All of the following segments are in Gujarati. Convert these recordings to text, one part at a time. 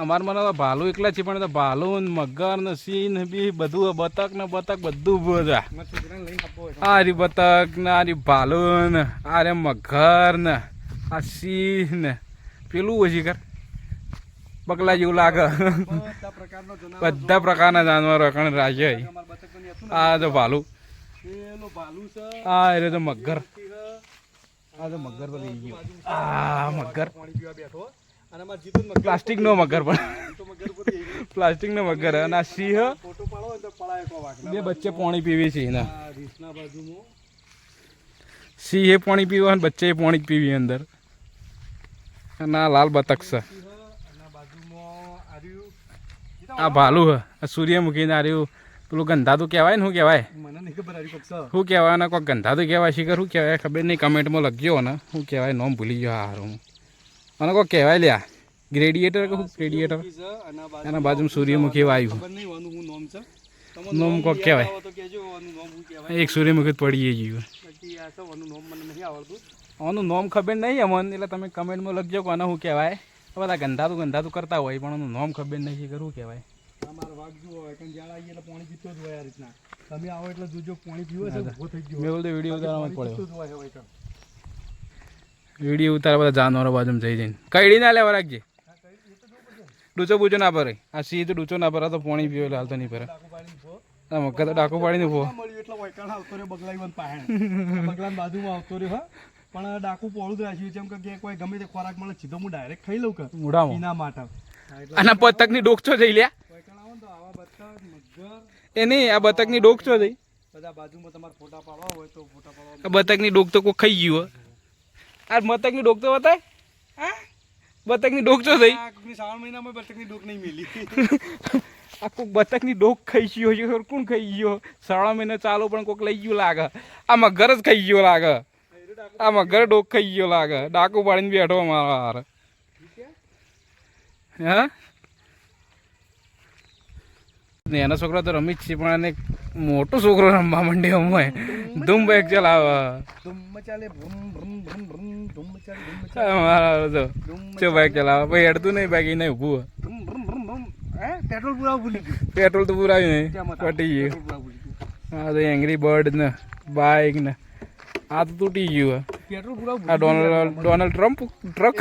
અમારે મને ભાલું એકલા છે પણ ભાલુ ને મગર ને સિંહ ને બી બધું બતક ને બતક બધું ઉભું છે. મારા છોકરાને લઈને આપવો હોય તો. આ રી બતક ને આ રી ભાલું ને આરે મગર ને આ સિંહ ને. પેલું ઓછી કર બગલા જેવું લાગે. બધા પ્રકારનો જનાવર કણ રાજ્ય આ તો ભાલું. આ રે તો મગર. આ તો મગર તો લઈ ગયો. આ મગર. પાણી પીવા બેઠો. અને અમારા જીતુન મગર પ્લાસ્ટિક નો મગર પણ. તો મગર નો મગર અને આ સિંહ. ફોટો પાડો તો પડાય કો બે બચ્ચે પાણી પીવી છે એના. રીસના બાજુમાં. સિંહે પાણી પીવા અને બચ્ચે પાણી પીવી અંદર. અને આ લાલ બતક છે આ ભાલુ હ. આ સૂર્યમુખી ને આર્યું પેલું ગંધાતું કહેવાય ને શું કહેવાય. શું કહેવાય ને કોઈ ગંધાતું કહેવાય શિખર શું કહેવાય? ખબર નહીં કમેન્ટમાં લખજો ને શું કહેવાય નોમ ભૂલી ગયો હારું અને કોઈ કહેવાય લ્યા. ગ્રેડિએટર કહું બાજુ એના બાજુમાં સૂર્યમુખી વાયુ. નોમ કોક કહેવાય. એક સૂર્યમુખી જ પડીએ ગયું આનું નોમ મને નહીં આવડતું. આનું નોમ ખબર નહીં અમને એટલે તમે કમેન્ટમાં લખજો કે આને શું કહેવાય. બધા ગંધાતું ગંધાતું કરતા હોય પણ એનું નોમ ખબર નહીં શીખર શું કહેવાય. તમે આવો એટલે જોજો પાણી પીવો છે થઈ ગયો. મેં બધો વીડિયો પડ્યો. વીડિયો ઉતાર, બધા જાનવરો બાજુમાં જઈ જઈને. કઈડી ના લેવા રાખજે? ડૂચો બૂચો ના ભરે. આ સી તો ડૂચો ના ભરા તો પાણી પીવે એટલે હાલતો નહીં ભરે. મક્કા તો ડાકુ પાડીને ઊભો. ના આવતો રહ્યો બગલાઈવન પાહેણ બગલાની બાજુમાં આવતો રહ્યો હા પણ ડાકુ પોળું જ રાખ્યું એમ કે કોઈ ગમે તે ખોરાક મળે સીધો હું ડાયરેક્ટ ખાઈ લઉં કે એના માટે આના બતકની ની ડોકચો જઈ ને તો બતક મગર એ નહીં, આ બતકની ની ડોકચો જઈ. બધા બાજુમાં તમારે ફોટા પાડવા હોય તો ફોટા પાડવા બતક બતકની ડોક તો કોઈ ખાઈ ગયું હો. આ મતકની ડોક તો બતાય? હા? બતકની ડોક તો થઈ. શ્રાવણ મહિનામાં બતકની ડોક નહીં મિલી. આ કોક બતકની ડોક ખાઈ ગયો છે. કોણ ખાઈ ગયો? શ્રાવણ મહિના ચાલો પણ કોક લઈ ગયું લાગે. આ મગર જ ખાઈ ગયો લાગે. આ મગર ડોક ખાઈ ગયો લાગે. ડાકુ પાડીને બેઠો મારા હાર. હા? ને એના છોકરા તો રમી જ છે પણ એને મોટો છોકરો રમવા માંડ્યો અમે. ધૂમ બાઈક ચલાવે. ધૂમ મારા તો. ચો બાઈક ચલાવે. ભાઈ હેડતું નહીં બાકી નહીં ઊભું હે? પેટ્રોલ પુરાવું ભૂલી ગયું. પેટ્રોલ તો પુરાવ્યું નહીં. પટી ગયું. હા તો એંગ્રી બર્ડ ને બાઈક ને. આ તો તૂટી ગયું. પેટ્રોલ પુરાવું આ ડોનાલ્ડ ડોનાલ્ડ ટ્રમ્પ ટ્રક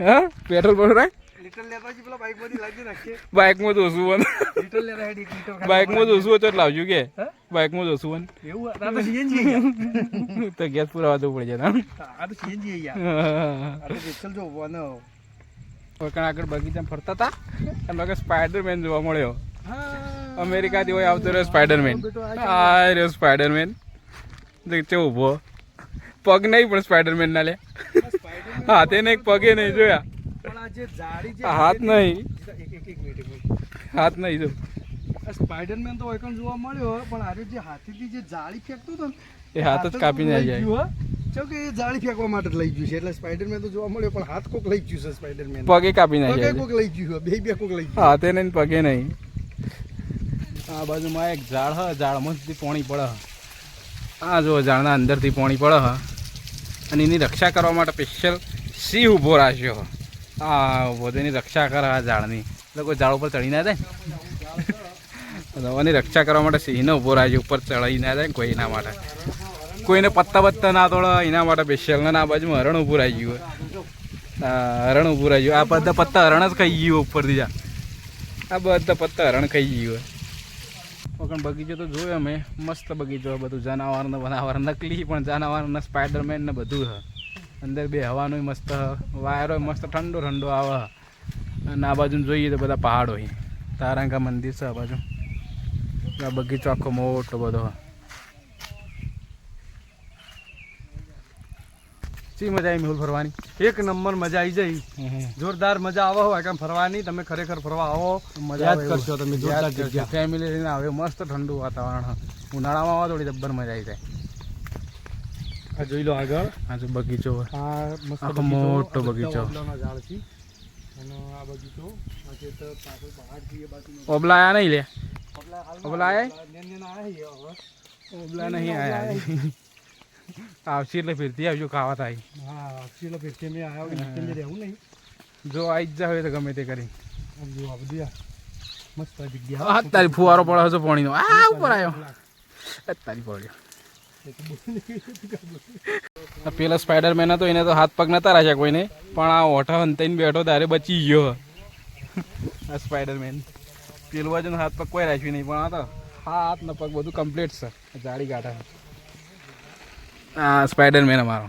હા? પેટ્રોલ પર લીટર લેતા પેલા નાખીએ. બાઇકમાં તો ઓછું હોય લીટર લેતા હેડ બાઇકમાં તો લાવજો કે? બાઇકમાં જોશું ઓછું એવું તો સીએનજી તો ગેસ પુરાવા તો પડે ને. આ તો સીએનજી યાર. આ તો પેટ્રોલ જો વનો. કારણ આગળ બગીચામાં ફરતા હતા? એમ લાગે સ્પાઈડરમેન જોવા મળ્યો. હા. અમેરિકાથી હોય આવતો રહ્યો સ્પાઈડરમેન આ રહ્યો સ્પાઈડરમેન છે ઊભો પગ નહીં પણ સ્પાઈડરમેન ના લે. હાથે નહીં પગે નહીં જોયા. જે જાળી જે હાથ નહીં. એક એક એક મિનિટ હાથ નહીં જો આ સ્પાઈડરમેન તો એકમ જોવા મળ્યો પણ આજે જે હાથીથી જે જાળી ફેંકતો હતો એ હાથ જ કાપીને આવી જાય. જો કે એ જાળી ફેંકવા માટે જ લઈ ગયું છે એટલે સ્પાઈડરમેન તો જોવા મળ્યો પણ હાથ કોક લઈ ગયું છે સ્પાઈડરમેન પગે કાપીને આવી પગે જાય કોક લઈ ગયું છે, બે બે કોક લઈ ગયું હાથે નહીં પગે નહીં. આ બાજુમાં એક ઝાડ હ ઝાડમાંથી પાણી પડે હ. આ જો ઝાડના અંદરથી પાણી પડે હ. અને એની રક્ષા કરવા માટે સ્પેશિયલ સિંહ ઊભો રાખ્યો હ. આ વધુની રક્ષા કરે આ ઝાડની. કોઈ ઝાડ ઉપર ચડી ના જાય? દવાની રક્ષા કરવા માટે સિંહને ઊભો રાખ્યો ઉપર ચડી ના જાય કોઈ એના માટે. કોઈને પત્તા પત્તા ના તોડે, એના માટે સ્પેશિયલ ના બાજુમાં હરણ ઊભું રહી ગયું હરણ ઊભું રાખ્યું આ બધા પત્તા હરણ જ ખાઈ ગયું ઉપરથી જા. આ બધા પત્તા હરણ ખાઈ ગયું પણ બગીચો તો જોયો અમે મસ્ત બગીચો બધું. જાનવર ને બનાવર નકલી, પણ જાનવર ને સ્પાઈડરમેન ને બધું હ. અંદર બે હવાનું મસ્ત વાયરો મસ્ત ઠંડો ઠંડો આવે. અને આ બાજુ જોઈએ તો બધા પહાડો હોય તારાંકા મંદિર છે આ બાજુ. આ બગીચો આખો મોટો બધો. શી મજા આવી મેહુલ ફરવાની? એક નંબર મજા આવી જાય. જોરદાર મજા આવે હોય કેમ ફરવાની તમે ખરેખર ફરવા આવો. મજા જ કરશો તમે જોરદાર ફેમિલી લઈને આવે મસ્ત ઠંડુ વાતાવરણ. ઉનાળામાં આવો થોડી જબ્બર મજા આવી જાય. આ જોઈ લો આગળ. આ જો બગીચો હોય. આ મસ્ત બગીચો, મોટો બગીચો. ઝાડ છે. અને આ બગીચો તો ઓબલા આયા નહીં લે? ઓબલા આયા? નેન નેન આયા હવે. ઓબલા નહીં આયા આવશે એટલે ફેરતી આવજો ખાવા થાય. હા ચલો ફિર મેં આયા વગર નિકલ રહેવું નહીં. જો આવી જ જાય તો ગમે તે કરી. જો આ બધી મસ્ત જગ્યા. તારી ફુવારો પડ્યો છે પાણીનો. આ ઉપર આવ્યો તારી પડ્યો પેલા સ્પાઈડરમેન હતો, એને તો હાથ પગ નતા રાખ્યા કોઈને. પણ આ ઓઠા હંતાઈને બેઠો, તારે બચી ગયો. આ સ્પાઈડરમેન. પેલું બાજુ હાથ પગ કોઈ રાખ્યું નહીં, પણ આ તો હાથ ને પગ બધું કમ્પ્લીટ છે જાડી કાઢા આ સ્પાઈડરમેન અમારો.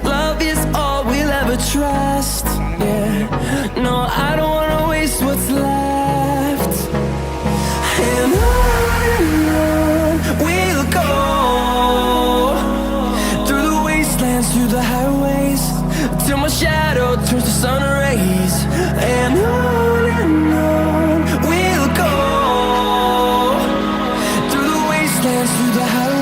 dance through the house